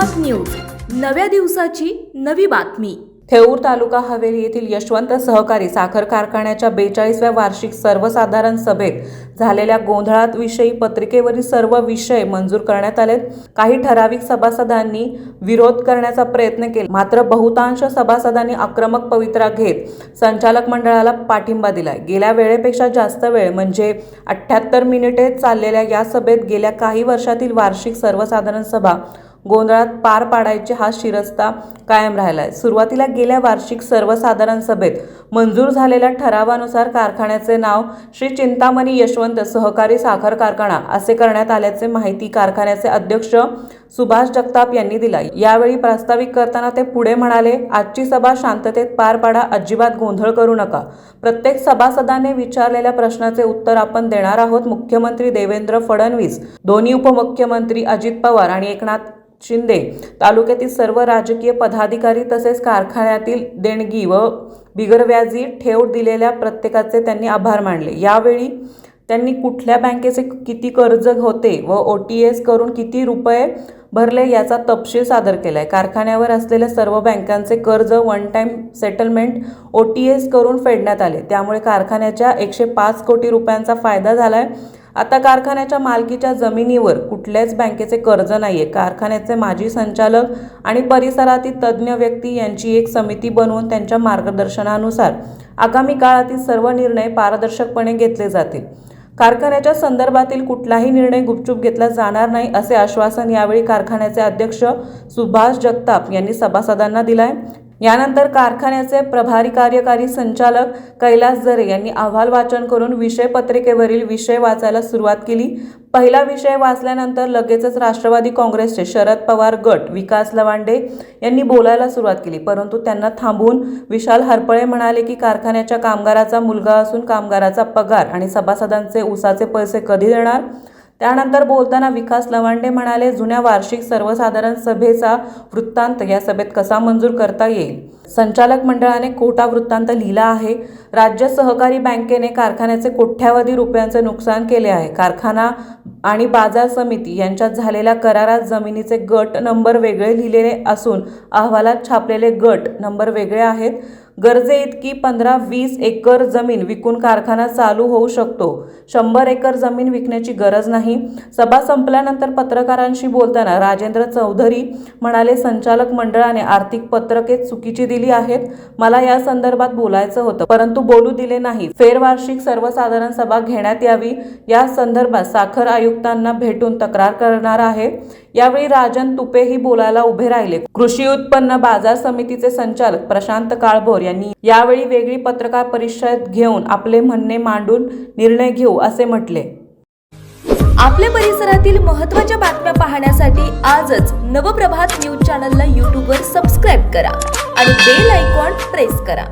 नव्या दिवसाची नवी बातमी. थेऊर तालुका हवेली येथील यशवंत सहकारी साखर कारखान्याच्या बेचाळीसव्या वार्षिक सर्वसाधारण सभेत झालेल्या गोंधळात विषयी पत्रिकेवरील सर्व विषय मंजूर करण्यात आलेत. काही ठराविक सभासदांनी विरोध करण्याचा प्रयत्न केला. मात्र बहुतांश सभासदांनी आक्रमक पवित्रा घेत संचालक मंडळाला पाठिंबा दिलाय. गेल्या वेळेपेक्षा जास्त वेळ म्हणजे अठ्ठ्याहत्तर मिनिटे चाललेल्या या सभेत गेल्या काही वर्षातील वार्षिक सर्वसाधारण सभा गोंधळात पार पाडायचे हा शिरस्ता कायम राहिला आहे सुरुवातीला गेल्या वार्षिक सर्वसाधारण सभेत मंजूर झालेल्या ठरावानुसार कारखान्याचे नाव श्री चिंतामणी यशवंत सहकारी साखर कारखाना असे करण्यात आल्याचे माहिती कारखान्याचे अध्यक्ष सुभाष जगताप यांनी दिला यावेळी प्रास्ताविक करताना ते पुढे म्हणाले आजची सभा शांततेत पार पाडा अजिबात गोंधळ करू नका. प्रत्येक सभासदाने विचारलेल्या प्रश्नाचे उत्तर आपण देणार आहोत. मुख्यमंत्री देवेंद्र फडणवीस दोन्ही उपमुख्यमंत्री अजित पवार आणि एकनाथ शिंदे. तालुक्यातील सर्व राजकीय पदाधिकारी तसेच कारखान्यातील देणगी व बिगरव्याजी ठेव दिलेल्या प्रत्येकाचे त्यांनी आभार मानले. यावेळी त्यांनी कुठल्या बँकेचे किती कर्ज होते व ओ टी एस करून किती रुपये भरले याचा तपशील सादर केला आहे कारखान्यावर असलेल्या सर्व बँकांचे कर्ज one time settlement O T S करून फेडण्यात आले. त्यामुळे कारखान्याच्या एकशे पाच कोटी रुपयांचा फायदा झाला आहे आता कारखान्याच्या मालकीच्या जमिनीवर कुठल्याच बँकेचे कर्ज नाही आहे कारखान्याचे माजी संचालक आणि परिसरातील तज्ज्ञ व्यक्ती यांची एक समिती बनवून त्यांच्या मार्गदर्शनानुसार आगामी काळातील सर्व निर्णय पारदर्शकपणे घेतले जातील. कारखान्याच्या संदर्भातील कुठलाही निर्णय गुपचूप घेतला जाणार नाही असे आश्वासन यावेळी कारखान्याचे अध्यक्ष सुभाष जगताप यांनी सभासदांना दिलाय. यानंतर कारखान्याचे प्रभारी कार्यकारी संचालक कैलास जरे यांनी अहवाल वाचन करून विषय पत्रिकेवरील विषय वाचायला सुरुवात केली. पहिला विषय वाचल्यानंतर लगेचच राष्ट्रवादी काँग्रेसचे शरद पवार गट विकास लवांडे यांनी बोलायला सुरुवात केली. परंतु त्यांना थांबवून विशाल हरपळे म्हणाले की कारखान्याच्या कामगाराचा मुलगा असून कामगाराचा पगार आणि सभासदांचे उसाचे पैसे कधी देणार? त्यानंतर बोलताना विकास लवांडे म्हणाले जुन्या वार्षिक सर्वसाधारण सभेचा वृत्तांत या सभेत कसा मंजूर करता येईल? संचालक मंडळाने कोटा वृत्तांत लिहिला आहे. राज्य सहकारी बँकेने कारखान्याचे कोट्यावधी रुपयांचे नुकसान केले आहे. कारखाना आणि बाजार समिती यांच्यात झालेल्या करारात जमिनीचे गट नंबर वेगळे लिहिलेले असून अहवालात छापलेले गट नंबर वेगळे आहेत. गरजे इतकी पंधरा वीस एकर जमीन विकून कारखाना चालू होऊ शकतो. शंभर एकर जमीन विकण्याची गरज नाही. सभा संपल्यानंतर पत्रकारांशी बोलताना राजेंद्र चौधरी म्हणाले संचालक मंडळाने आर्थिक पत्रके चुकीची दिली आहेत. मला या संदर्भात बोलायचं होतं परंतु बोलू दिले नाही. फेरवार्षिक सर्वसाधारण सभा घेण्यात यावी. या संदर्भात साखर आयुक्तांना भेटून तक्रार करणार आहे. यावेळी राजन तुपेही बोलायला उभे राहिले. कृषी उत्पन्न बाजार समितीचे संचालक प्रशांत काळभोर यांनी यावेळी वेगळी पत्रकार परिषद घेऊन आपले म्हणणे मांडून निर्णय घेऊ असे म्हटले. आपल्या परिसरातील महत्त्वाच्या बातम्या पाहण्यासाठी आजच नवप्रभात न्यूज चॅनलला यूट्यूबवर सबस्क्राईब करा आणि बेल आयकॉन प्रेस करा.